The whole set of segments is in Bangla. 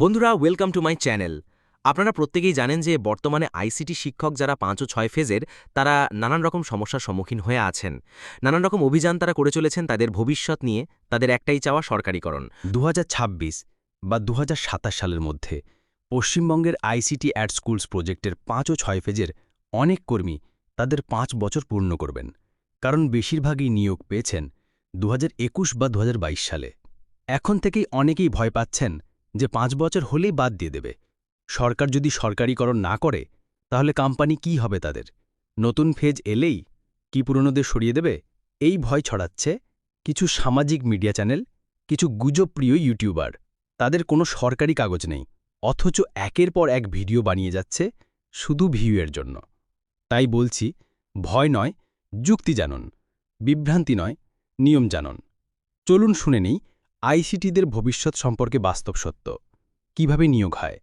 বন্ধুরা ওয়েলকাম টু মাই চ্যানেল আপনারা প্রত্যেকেই জানেন যে বর্তমানে আইসিটি শিক্ষক যারা পাঁচ ও ছয় ফেজের, তারা নানান রকম সমস্যার সম্মুখীন হয়ে আছেন। নানান রকম অভিযান তারা করে চলেছেন তাদের ভবিষ্যৎ নিয়ে, তাদের একটাই চাওয়া সরকারিকরণ। দু হাজার ছাব্বিশ বা দু হাজার সাতাশ সালের মধ্যে পশ্চিমবঙ্গের আইসিটি অ্যাট স্কুলস প্রজেক্টের পাঁচ ও ছয় ফেজের অনেক কর্মী তাদের পাঁচ বছর পূর্ণ করবেন। কারণ বেশিরভাগই নিয়োগ পেয়েছেন দু হাজার একুশ বা দু হাজার বাইশ সালে। এখন থেকেই অনেকেই ভয় পাচ্ছেন যে পাঁচ বছর হলেই বাদ দিয়ে দেবে। সরকার যদি সরকারিকরণ না করে, তাহলে কোম্পানি কি হবে তাদের? নতুন ফেজ এলেই কি পুরনোদের সরিয়ে দেবে? এই ভয় ছড়াচ্ছে কিছু সামাজিক মিডিয়া চ্যানেল, কিছু গুজবপ্রিয় ইউটিউবার। তাদের কোনো সরকারি কাগজ নেই, অথচ একের পর এক ভিডিও বানিয়ে যাচ্ছে শুধু ভিউয়ের জন্য। তাই বলছি, ভয় নয়, যুক্তি জানুন, বিভ্রান্তি নয়, নিয়ম জানুন। চলুন শুনে নেই আইসিটিদের ভবিষ্যৎ সম্পর্কে বাস্তব সত্য। কীভাবে নিয়োগ হয়?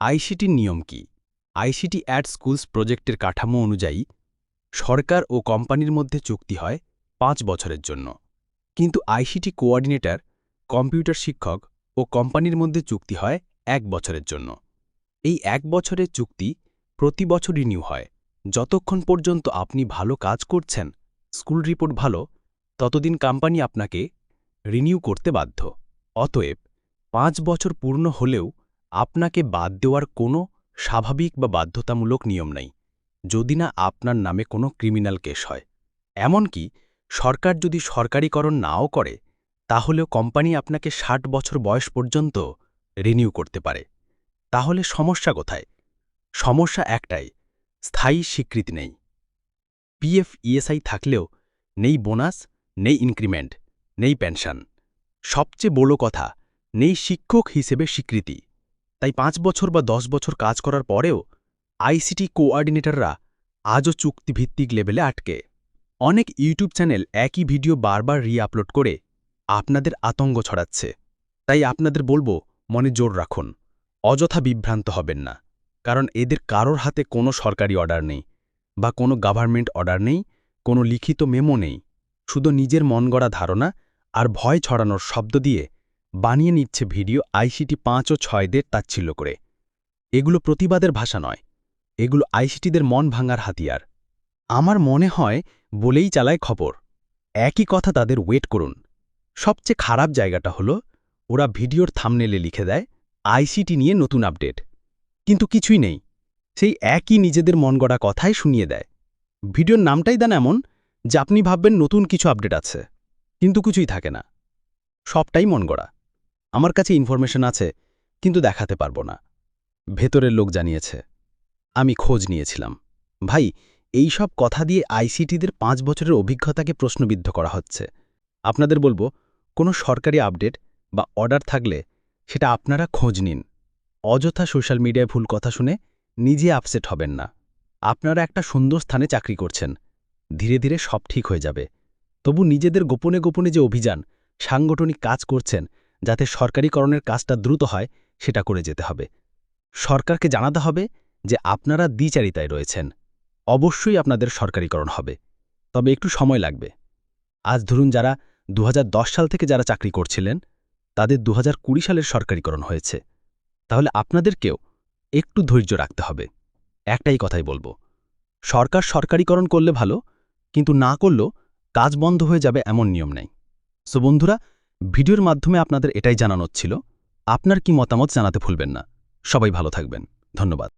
আইসিটির নিয়ম কি? আইসিটি অ্যাট স্কুলস প্রজেক্টের কাঠামো অনুযায়ী সরকার ও কোম্পানির মধ্যে চুক্তি হয় পাঁচ বছরের জন্য। কিন্তু আইসিটি কোঅর্ডিনেটর, কম্পিউটার শিক্ষক ও কোম্পানির মধ্যে চুক্তি হয় এক বছরের জন্য। এই এক বছরের চুক্তি প্রতি বছর রিনিউ হয়। যতক্ষণ পর্যন্ত আপনি ভালো কাজ করছেন, স্কুল রিপোর্ট ভালো, ততদিন কোম্পানি আপনাকে রিনিউ করতে বাধ্য। অতএব পাঁচ বছর পূর্ণ হলেও আপনাকে বাদ দেওয়ার কোনো স্বাভাবিক বা বাধ্যতামূলক নিয়ম নেই, যদি না আপনার নামে কোনো ক্রিমিনাল কেস হয়। এমনকি সরকার যদি সরকারিকরণ নাও করে, তাহলেও কোম্পানি আপনাকে ষাট বছর বয়স পর্যন্ত রিনিউ করতে পারে। তাহলে সমস্যা কোথায়? সমস্যা একটাই, স্থায়ী স্বীকৃতি নেই। পিএফ, ইএসআই থাকলেও নেই বোনাস, নেই ইনক্রিমেন্ট। নেই পেনশন। সবচেয়ে বড় কথা, নেই শিক্ষক হিসেবে স্বীকৃতি। তাই পাঁচ বছর বা দশ বছর কাজ করার পরেও আইসিটি কোঅর্ডিনেটররা আজও চুক্তিভিত্তিক লেভেলে আটকে। অনেক ইউটিউব চ্যানেল একই ভিডিও বারবার রি আপলোড করে আপনাদের আতঙ্ক ছড়াচ্ছে। তাই আপনাদের বলব, মনে জোর রাখুন। অযথা বিভ্রান্ত হবেন না। কারণ এদের কারোর হাতে কোনো সরকারি অর্ডার নেই বা কোনো গভর্নমেন্ট অর্ডার নেই, কোনো লিখিত মেমো নেই। শুধু নিজের মন গড়া ধারণা আর ভয় ছড়ানোর শব্দ দিয়ে বানিয়ে নিচ্ছে ভিডিও আইসিটি পাঁচ ও ছয়দের তাচ্ছিল্য করে। এগুলো প্রতিবাদের ভাষা নয়, এগুলো আইসিটিদের মন ভাঙার হাতিয়ার। আমার মনে হয় বলেই চালায় খবর। একই কথা তাদের ওয়েট করুন। সবচেয়ে খারাপ জায়গাটা হলো ওরা ভিডিওর থামনেলে লিখে দেয়, আইসিটি নিয়ে নতুন আপডেট। কিন্তু কিছুই নেই, সেই একই নিজেদের মন গড়া কথাই শুনিয়ে দেয়। ভিডিওর নামটাই দেন এমন যে আপনি ভাববেন নতুন কিছু আপডেট আছে। কিন্তু কিছুই থাকে না। সবটাই মন গড়া। আমার কাছে ইনফরমেশন আছে, কিন্তু দেখাতে পারব না। ভেতরের লোক জানিয়েছে। আমি খোঁজ নিয়েছিলাম। ভাই, এই সব কথা দিয়ে আইসিটিদের পাঁচ বছরের অভিজ্ঞতাকে প্রশ্নবিদ্ধ করা হচ্ছে। আপনাদের বলব, কোনো সরকারি আপডেট বা অর্ডার থাকলে সেটা আপনারা খোঁজ নিন। অযথা সোশ্যাল মিডিয়ায় ভুল কথা শুনে নিজে আপসেট হবেন না। আপনারা একটা সুন্দর স্থানে চাকরি করছেন। ধীরে ধীরে সব ঠিক হয়ে যাবে। তবু নিজেদের গোপনে গোপনে যে অভিযান, সাংগঠনিক কাজ করছেন, যাতে সরকারিকরণের কাজটা দ্রুত হয়, সেটা করে যেতে হবে। সরকারকে জানাতে হবে যে আপনারা দ্বিচারিতায় রয়েছেন। অবশ্যই আপনাদের সরকারিকরণ হবে। তবে একটু সময় লাগবে। আজ ধরুন যারা দু হাজার দশ সাল থেকে যারা চাকরি করছিলেন, তাদের দু হাজার কুড়ি সালের সরকারিকরণ হয়েছে। তাহলে আপনাদেরকেও একটু ধৈর্য রাখতে হবে। একটাই কথাই বলব। সরকার সরকারিকরণ করলে ভালো, কিন্তু না করলেও কাজ বন্ধ হয়ে যাবে এমন নিয়ম নেই। সো বন্ধুরা, ভিডিওর মাধ্যমে আপনাদের এটাই জানানো ছিল। আপনার কি মতামত জানাতে ভুলবেন না। সবাই ভালো থাকবেন। ধন্যবাদ।